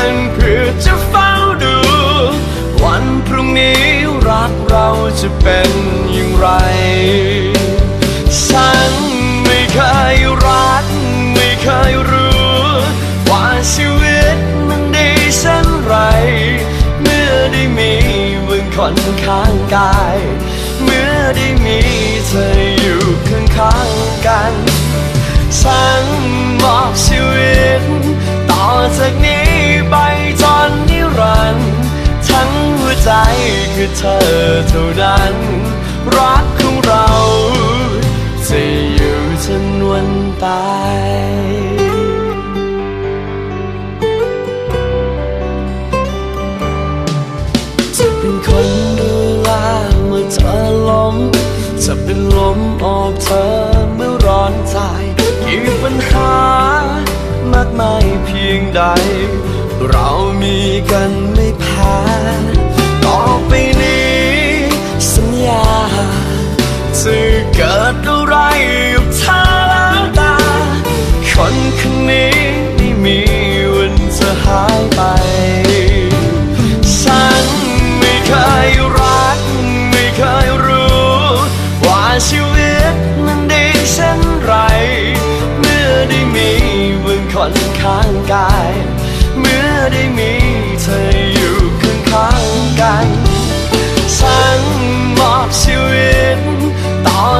านเพื่อจะเฝ้าดู วันพรุ่งนี้รักเราจะเป็นอย่างไร ฉันไม่เคยรัก ไม่เคยรู้ ว่าชีวิตมันดีเช่นไร เมื่อได้มีมึงคนข้างกาย คือเธอเท่านั้น รักของเราจะอยู่จนวันตายจะเป็นคนดูแลเมื่อเธอล้มจะเป็นลมออกเธอเมื่อร้อนใจกี่ปัญหามากมายเพียงใด เรามีกันไม่แพ้ กิดอะไร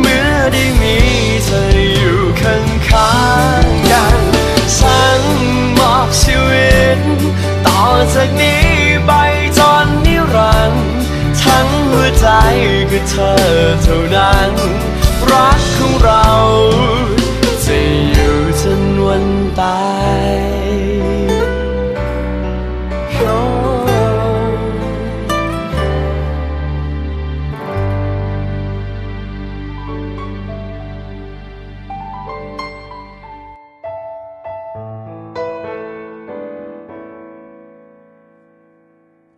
เมื่อได้มีเธออยู่ข้างข้างๆกันฉันมอบชีวิต ต่อจากนี้ไปจนนิรันดร์ทั้งหัวใจคือเธอเท่านั้น รักของเรา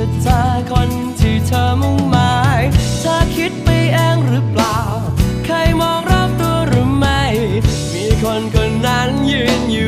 จะเจอคนที่เธอมุ่งหมายเธอคิดไปเองหรือเปล่า ใครมองรอบตัวหรือไม่ มีคนคนนั้นยืนอยู่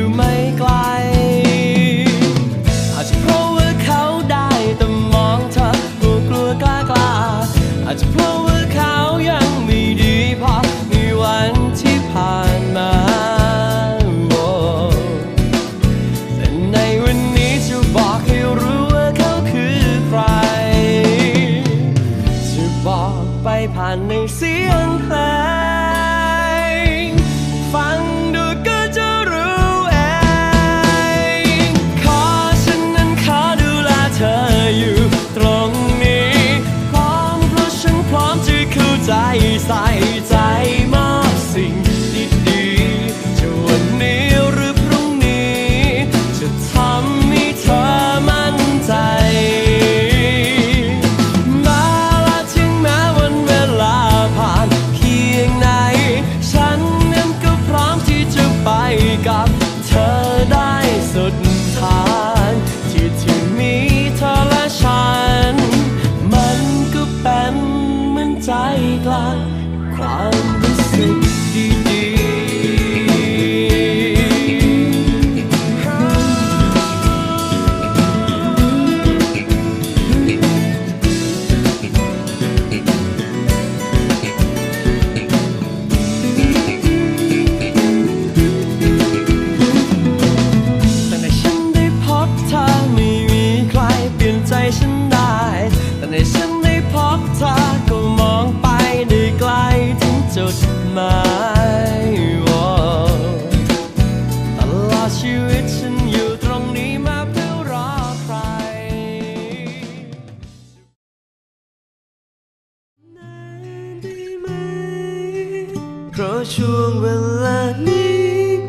เพราะช่วงเวลานี้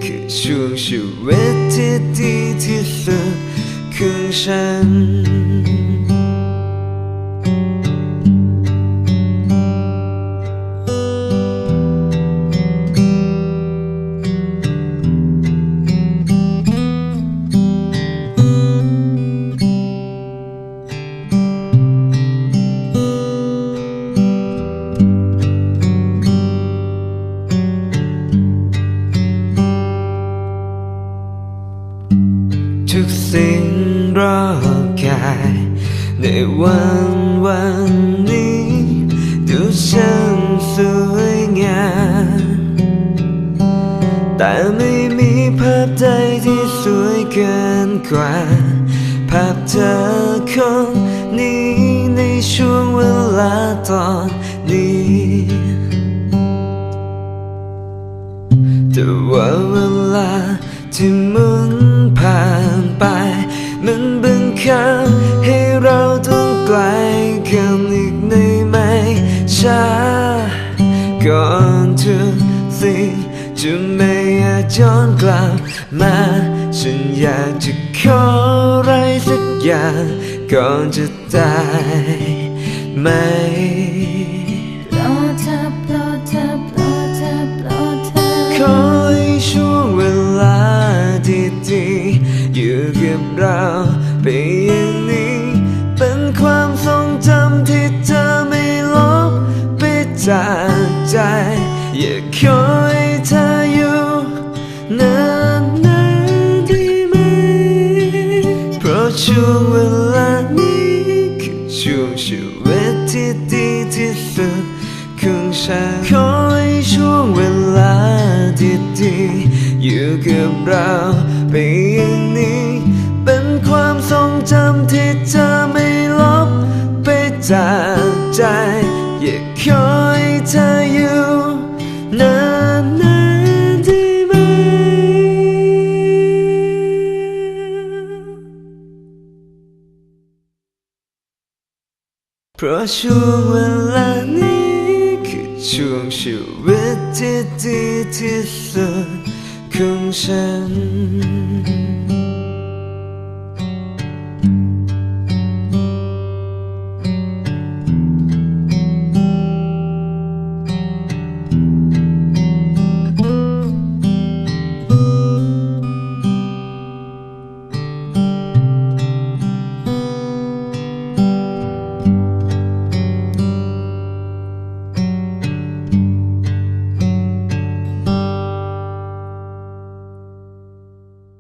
คือช่วงชีวิตที่ดีที่สุดของฉัน ทุกสิ่งรอบกายในวันวันนี้ดูช่างสวยงามแต่ไม่มีภาพใดที่สวยเกินกว่า ภาพเธอคนนี้ในช่วงเวลาตอนนี้แต่ว่าเวลาที่มุน มันบังคับให้เราต้องไกลกันอีกในไม่ช้าก่อนทุกสิ่งจะไม่อาจย้อนกลับมา ฉันอยากจะขออะไรสักอย่างก่อนจะตายไหม ช่วงเวลานี้คือช่วงชีวิตที่ดีที่สุดของฉันขอให้ช่วงเวลาดีๆอยู่กับเราไปอย่างนี้ เป็นความทรงจำที่เธอไม่ลบไปจากใจ อยากขอ พราะช่วงเวลานี้คือช่วงชีวิตที่ดีที่สุดของฉัน